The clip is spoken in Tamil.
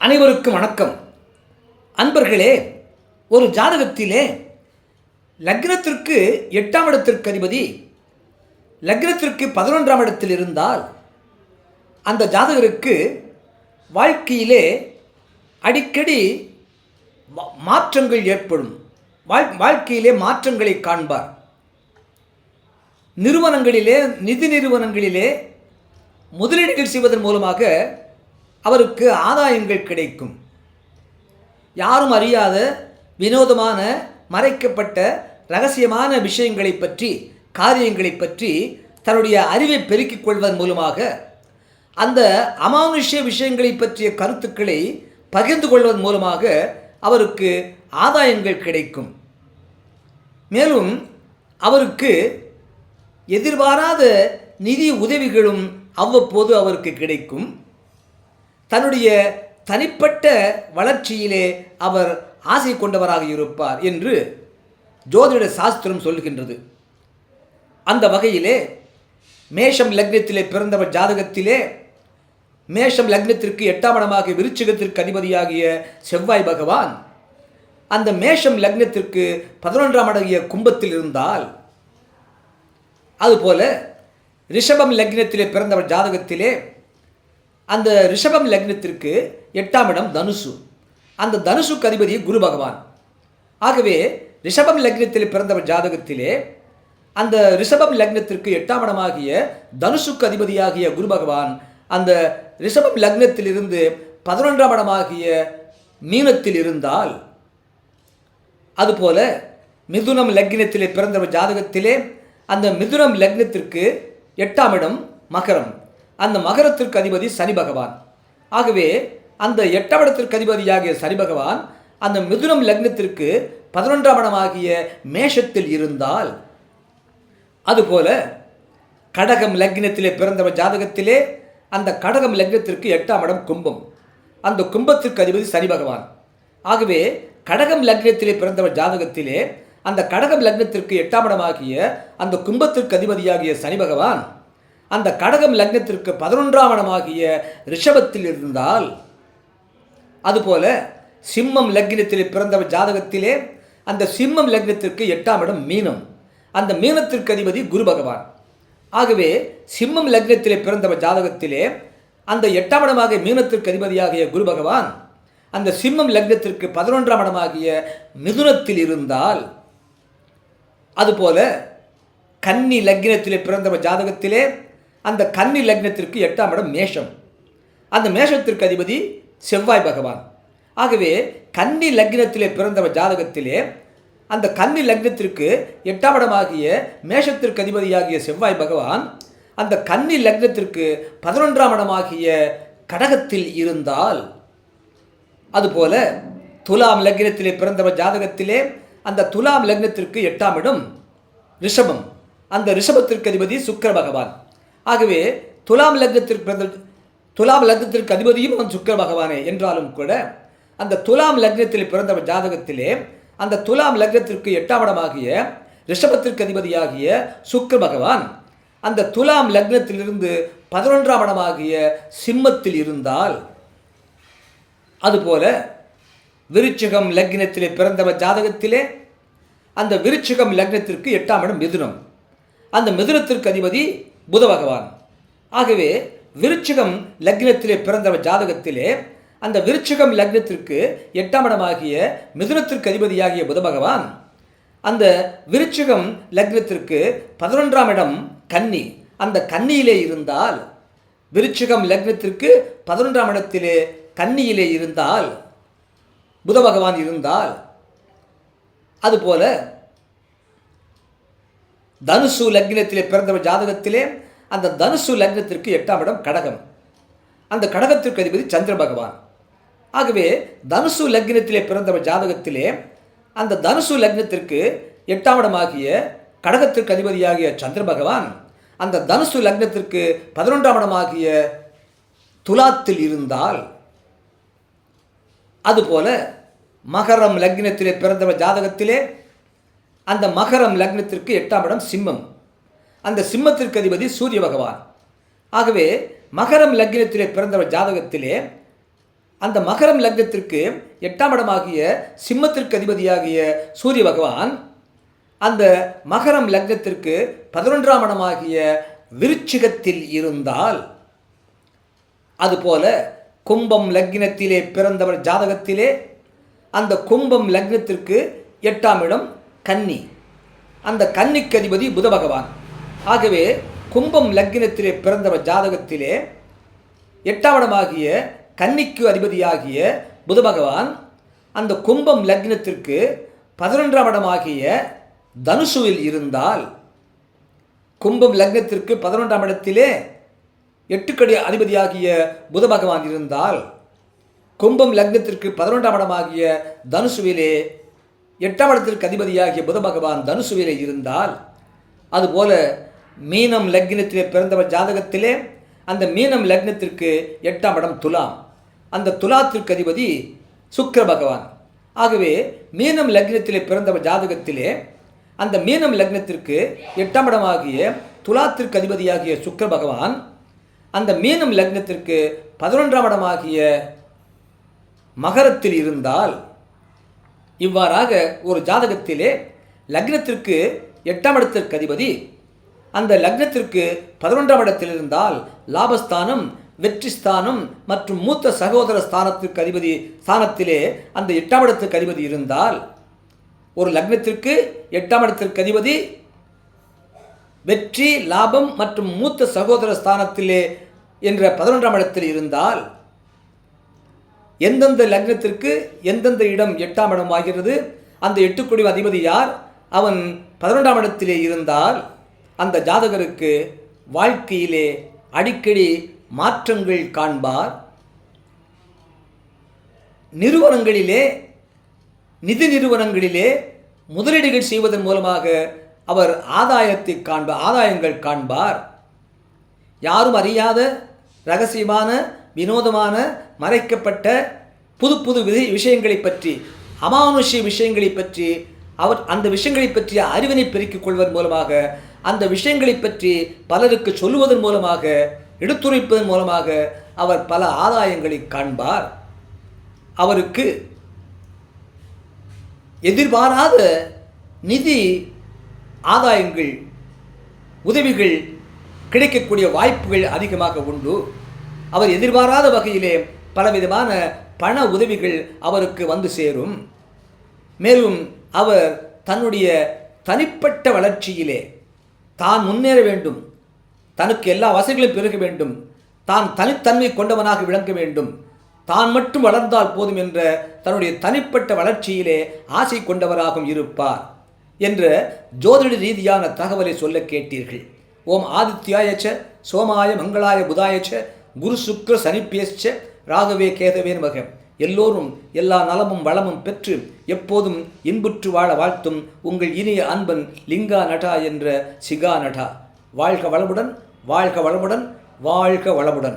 அனைவருக்கும் வணக்கம். அன்பர்களே ஒரு ஜாதகத்திலே லக்னத்திற்கு எட்டாம் இடத்திற்கு அதிபதி லக்னத்திற்கு பதினொன்றாம் இடத்தில் இருந்தால் அந்த ஜாதகருக்கு வாழ்க்கையிலே அடிக்கடி மா- மாற்றங்கள் ஏற்படும். வாழ் வாழ்க்கையிலே மாற்றங்களை காண்பார். நிறுவனங்களிலே நிதி நிறுவனங்களிலே முதலீடுகள் செய்வதன் மூலமாக அவருக்கு ஆதாயங்கள் கிடைக்கும். யாரும் அறியாத வினோதமான மறைக்கப்பட்ட ரகசியமான விஷயங்களை பற்றி காரியங்களை பற்றி தன்னுடைய அறிவை பெருக்கிக் கொள்வதன் மூலமாக அந்த அமானுஷ்ய விஷயங்களை பற்றிய கருத்துக்களை பகிர்ந்து கொள்வதன் மூலமாக அவருக்கு ஆதாயங்கள் கிடைக்கும். மேலும் அவருக்கு எதிர்பாராத நிதி உதவிகளும் அவ்வப்போது அவருக்கு கிடைக்கும். தன்னுடைய தனிப்பட்ட வளர்ச்சியிலே அவர் ஆசை கொண்டவராக இருப்பார் என்று ஜோதிட சாஸ்திரம் சொல்கின்றது. அந்த வகையிலே மேஷம் லக்னத்திலே பிறந்தவர் ஜாதகத்திலே மேஷம் லக்னத்திற்கு எட்டாம் இடமாக விருச்சிகத்திற்கு அதிபதியாகிய செவ்வாய் பகவான் அந்த மேஷம் லக்னத்திற்கு பதினொன்றாம் அடங்கிய கும்பத்தில் இருந்தால் அதுபோல ரிஷபம் லக்னத்திலே பிறந்தவர் ஜாதகத்திலே அந்த ரிஷபம் லக்னத்திற்கு எட்டாம் இடம் தனுசு. அந்த தனுசுக்கு அதிபதி குரு பகவான். ஆகவே ரிஷபம் லக்னத்தில் பிறந்தவர் ஜாதகத்திலே அந்த ரிஷபம் லக்னத்திற்கு எட்டாம் இடமாகிய தனுசுக்கு அதிபதியாகிய குரு பகவான் அந்த ரிஷபம் லக்னத்திலிருந்து பதினொன்றாம் இடமாகிய மீனத்தில் இருந்தால் அதுபோல மிதுனம் லக்னத்திலே பிறந்தவர் ஜாதகத்திலே அந்த மிதுனம் லக்னத்திற்கு எட்டாம் இடம் மகரம். அந்த மகரத்திற்கு அதிபதி சனி பகவான். ஆகவே அந்த எட்டாம் இடத்திற்கு அதிபதியாகிய சனி பகவான் அந்த மிதுனம் லக்னத்திற்கு பதினொன்றாம் இடமாகிய மேஷத்தில் இருந்தால் அதுபோல கடகம் லக்னத்திலே பிறந்தவர் ஜாதகத்திலே அந்த கடகம் லக்னத்திற்கு எட்டாம் இடம் கும்பம். அந்த கும்பத்திற்கு அதிபதி சனி பகவான். ஆகவே கடகம் லக்னத்திலே பிறந்தவர் ஜாதகத்திலே அந்த கடகம் லக்னத்திற்கு எட்டாம் இடமாகிய அந்த கும்பத்திற்கு அதிபதியாகிய சனி பகவான் அந்த கடகம் லக்னத்திற்கு பதினொன்றாம் இடமாகிய ரிஷபத்தில் இருந்தால் அதுபோல சிம்மம் லக்னத்தில் பிறந்தவர் ஜாதகத்திலே அந்த சிம்மம் லக்னத்திற்கு எட்டாம் இடம் மீனம். அந்த மீனத்திற்கு அதிபதி குரு பகவான். ஆகவே சிம்மம் லக்னத்திலே பிறந்தவர் ஜாதகத்திலே அந்த எட்டாம் இடமாக மீனத்திற்கு அதிபதியாகிய குரு பகவான் அந்த சிம்மம் லக்னத்திற்கு பதினொன்றாம் இடமாகிய மிதுனத்தில் இருந்தால் அதுபோல கன்னி லக்னத்திலே பிறந்தவர் ஜாதகத்திலே அந்த கன்னி லக்னத்திற்கு எட்டாம் இடம் மேஷம். அந்த மேஷத்திற்கு அதிபதி செவ்வாய் பகவான். ஆகவே கன்னி லக்னத்திலே பிறந்தவர் ஜாதகத்திலே அந்த கன்னி லக்னத்திற்கு எட்டாம் இடமாகிய மேஷத்திற்கு அதிபதியாகிய செவ்வாய் பகவான் அந்த கன்னி லக்னத்திற்கு பதினொன்றாம் இடமாகிய கடகத்தில் இருந்தால் அதுபோல துலாம் லக்னத்திலே பிறந்தவர் ஜாதகத்திலே அந்த துலாம் லக்னத்திற்கு எட்டாம் இடம் ரிஷபம். அந்த ரிஷபத்திற்கு அதிபதி சுக்கிர பகவான். ஆகவே துலாம் லக்னத்திற்கு பிறந்த துலாம் லக்னத்திற்கு அதிபதியும் அவன் சுக்கர பகவானே என்றாலும் கூட அந்த துலாம் லக்னத்தில் பிறந்தவர் ஜாதகத்திலே அந்த துலாம் லக்னத்திற்கு எட்டாம் இடமாகிய ரிஷபத்திற்கு அதிபதியாகிய சுக்கர பகவான் அந்த துலாம் லக்னத்திலிருந்து பதினொன்றாம் இடமாகிய சிம்மத்தில் இருந்தால் அதுபோல விருச்சிகம் லக்னத்திலே பிறந்தவர் ஜாதகத்திலே அந்த விருச்சிகம் லக்னத்திற்கு எட்டாம் இடம் மிதுனம். அந்த மிதுனத்திற்கு அதிபதி புத பகவான். ஆகவே விருச்சிகம் லக்னத்திலே பிறந்தவர் ஜாதகத்திலே அந்த விருச்சிகம் லக்னத்திற்கு எட்டாம் இடமாகிய மிதுனத்திற்கு அதிபதியாகிய புத பகவான் அந்த விருச்சிகம் லக்னத்திற்கு பதினொன்றாம் இடம் கன்னி. அந்த கன்னியிலே இருந்தால் விருச்சிகம் லக்னத்திற்கு பதினொன்றாம் இடத்திலே கன்னியிலே இருந்தால் புத பகவான் இருந்தால் அதுபோல தனுசு லக்னத்திலே பிறந்தவர் ஜாதகத்திலே அந்த தனுசு லக்னத்திற்கு எட்டாம் இடம் கடகம். அந்த கடகத்திற்கு அதிபதி சந்திர பகவான். ஆகவே தனுசு லக்னத்திலே பிறந்தவர் ஜாதகத்திலே அந்த தனுசு லக்னத்திற்கு எட்டாம் இடமாகிய கடகத்திற்கு அதிபதியாகிய சந்திர பகவான் அந்த தனுசு லக்னத்திற்கு பதினொன்றாம் இடமாகிய துலாத்தில் இருந்தால் அதுபோல மகரம் லக்னத்திலே பிறந்தவர் ஜாதகத்திலே அந்த மகரம் லக்னத்திற்கு எட்டாம் இடம் சிம்மம். அந்த சிம்மத்திற்கு அதிபதி சூரிய பகவான். ஆகவே மகரம் லக்னத்திலே பிறந்தவர் ஜாதகத்திலே அந்த மகரம் லக்னத்திற்கு எட்டாம் இடமாகிய சிம்மத்திற்கு அதிபதியாகிய சூரிய பகவான் அந்த மகரம் லக்னத்திற்கு பதினொன்றாம் இடமாகிய விருச்சிகத்தில் இருந்தால் அதுபோல கும்பம் லக்னத்திலே பிறந்தவர் ஜாதகத்திலே அந்த கும்பம் லக்னத்திற்கு எட்டாம் இடம் கன்னி. அந்த கன்னிக்கு அதிபதி புத பகவான். ஆகவே கும்பம் லக்னத்திலே பிறந்தவர் ஜாதகத்திலே எட்டாம் இடமாகிய கன்னிக்கு அதிபதியாகிய புத பகவான் அந்த கும்பம் லக்னத்திற்கு பதினொன்றாம் இடமாகிய தனுசுவில் இருந்தால் கும்பம் லக்னத்திற்கு பதினொன்றாம் இடத்திலே எட்டுக்கடி அதிபதியாகிய புத பகவான் இருந்தால் கும்பம் லக்னத்திற்கு பதினொன்றாம் இடமாகிய தனுசுவிலே எட்டாம் இடத்திற்கு அதிபதியாகிய புத பகவான் தனுசுவிலே இருந்தால் அதுபோல மீனம் லக்னத்திலே பிறந்தவர் ஜாதகத்திலே அந்த மீனம் லக்னத்திற்கு எட்டாம் இடம் துலாம். அந்த துலாத்திற்கு அதிபதி சுக்கர பகவான். ஆகவே மீனம் லக்னத்திலே பிறந்தவர் ஜாதகத்திலே அந்த மீனம் லக்னத்திற்கு எட்டாம் இடமாகிய துலாத்திற்கு அதிபதியாகிய சுக்கர பகவான் அந்த மீனம் லக்னத்திற்கு பதினொன்றாம் இடமாகிய மகரத்தில் இருந்தால் இவ்வாறாக ஒரு ஜாதகத்திலே லக்னத்திற்கு எட்டாம் இடத்திற்கு அதிபதி அந்த லக்னத்திற்கு பதினொன்றாம் இடத்தில் இருந்தால் லாபஸ்தானம் வெற்றி ஸ்தானம் மற்றும் மூத்த சகோதர ஸ்தானத்திற்கு அதிபதி ஸ்தானத்திலே அந்த எட்டாம் இடத்திற்கு அதிபதி இருந்தால் ஒரு லக்னத்திற்கு எட்டாம் இடத்திற்கு அதிபதி வெற்றி லாபம் மற்றும் மூத்த சகோதர ஸ்தானத்திலே என்ற பதினொன்றாம் இடத்தில் இருந்தால் எந்தெந்த லக்னத்திற்கு எந்தெந்த இடம் எட்டாம் இடம் ஆகிறது? அந்த எட்டுக்குடி அதிபதி யார்? அவன் பதினொன்றாம் இடத்திலே இருந்தால் அந்த ஜாதகருக்கு வாழ்க்கையிலே அடிக்கடி மாற்றங்கள் காண்பார். நிறுவனங்களிலே நிதி நிறுவனங்களிலே முதலீடுகள் செய்வதன் மூலமாக அவர் ஆதாயத்தை காண்பார் ஆதாயங்கள் காண்பார். யாரும் அறியாத ரகசியமான வினோதமான மறைக்கப்பட்ட புது புது விதி விஷயங்களை பற்றி அமானுஷ்ய விஷயங்களை பற்றி அவர் அந்த விஷயங்களை பற்றிய அறிவினை பெருக்கிக் கொள்வதன் மூலமாக அந்த விஷயங்களை பற்றி பலருக்கு சொல்லுவதன் மூலமாக எடுத்துரைப்பதன் மூலமாக அவர் பல ஆதாயங்களை காண்பார். அவருக்கு எதிர்பாராத நிதி ஆதாயங்கள் உதவிகள் கிடைக்கக்கூடிய வாய்ப்புகள் அதிகமாக உண்டு. அவர் எதிர்பாராத வகையிலே பலவிதமான பண உதவிகள் அவருக்கு வந்து சேரும். மேலும் அவர் தன்னுடைய தனிப்பட்ட வளர்ச்சியிலே தான் முன்னேற வேண்டும். தனக்கு எல்லா வசதிகளும் பெருக வேண்டும். தான் தனித்தன்மை கொண்டவனாக விளங்க வேண்டும். தான் மட்டும் வளர்ந்தால் போதும் என்ற தன்னுடைய தனிப்பட்ட வளர்ச்சியிலே ஆசை கொண்டவராகவும் இருப்பார் என்ற ஜோதிட ரீதியான தகவலை சொல்ல கேட்டீர்கள். ஓம் ஆதித்யாயச்ச சோமாய மங்களாய புதாயச்ச குரு சுக்ர சனிப்பேச்ச ராகவே கேதவே நமக எல்லோரும் எல்லா நலமும் வளமும் பெற்று எப்போதும் இன்புற்று வாழ வாழ்த்தும் உங்கள் இனிய அன்பன் லிங்கா நடா என்ற சிகா நடா வாழ்க வளமுடன் வாழ்க வளமுடன் வாழ்க வளமுடன்.